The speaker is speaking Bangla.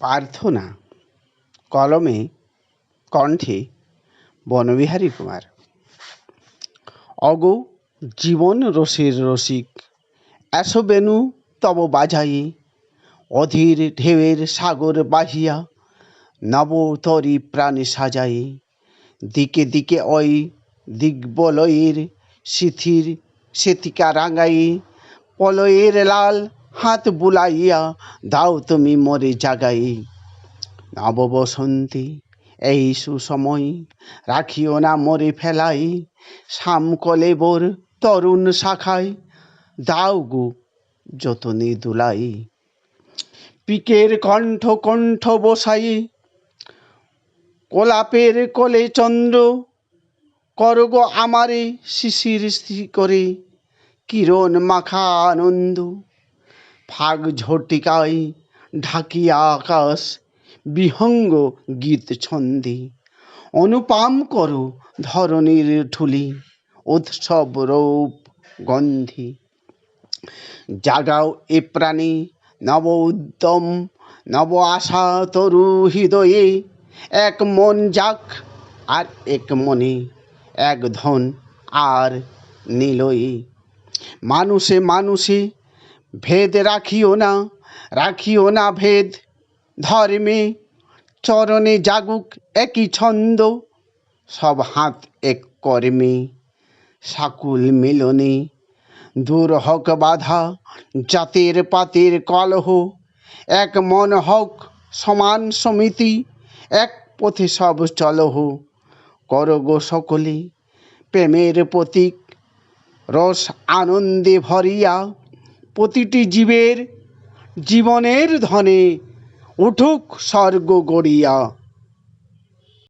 প্রার্থনা কলমে কণ্ঠে বনবিহারী কুমার। অগো জীবন রসের রসিক, এসো বেনু তব বাজাই অধীর ঢেউয়ের সাগর বাহিয়া নবতরি প্রাণে সাজাই দিকে দিকে ওই দিগ্বলয়ের সিথির সেতিকা রাঙাই পলয়ের লাল হাত বুলাইয়া দাও তুমি মরে জাগাই। নব বসন্তী এই সুসময় রাখিও না মরে ফেলাই। শাম কলেবর তরুণ শাখায় দাও গো যতনে দুলাই। পিকের কণ্ঠ কণ্ঠ বসাই, কোলাপের কোলে চন্দ্র করগ আমারে শিশির করে। কিরণ মাখা আনন্দ ফাগ ঝটিকায় ঢাকিয়া আকাশ, বিহঙ্গ গীত ছন্দে। অনুপাম করো ধরণীর ঠুলি উৎসব রূপ গন্ধে। জাগাও এ প্রাণে, নব উদ্যম, নব আশা তরু হৃদয়ে। এক মন যাক আর এক মনে, এক ধন আর নিলয়ে। মানুষে মানুষে ভেদ রাখিও না রাখিও না ভেদ। ধর্মে চরণে জাগুক একই ছন্দ, সব হাত এক কর্মে, সাকুল মিলনে। দূর হক বাধা, জাতের পাতের কলহ, এক মন হক, সমান সমিতি, এক পথে সব চলহ। করগ সকলে, প্রেমের প্রতীক, রস আনন্দে ভরিয়া প্রতিটি জীবের জীবনের ধনে উঠুক স্বর্গ গড়িয়া।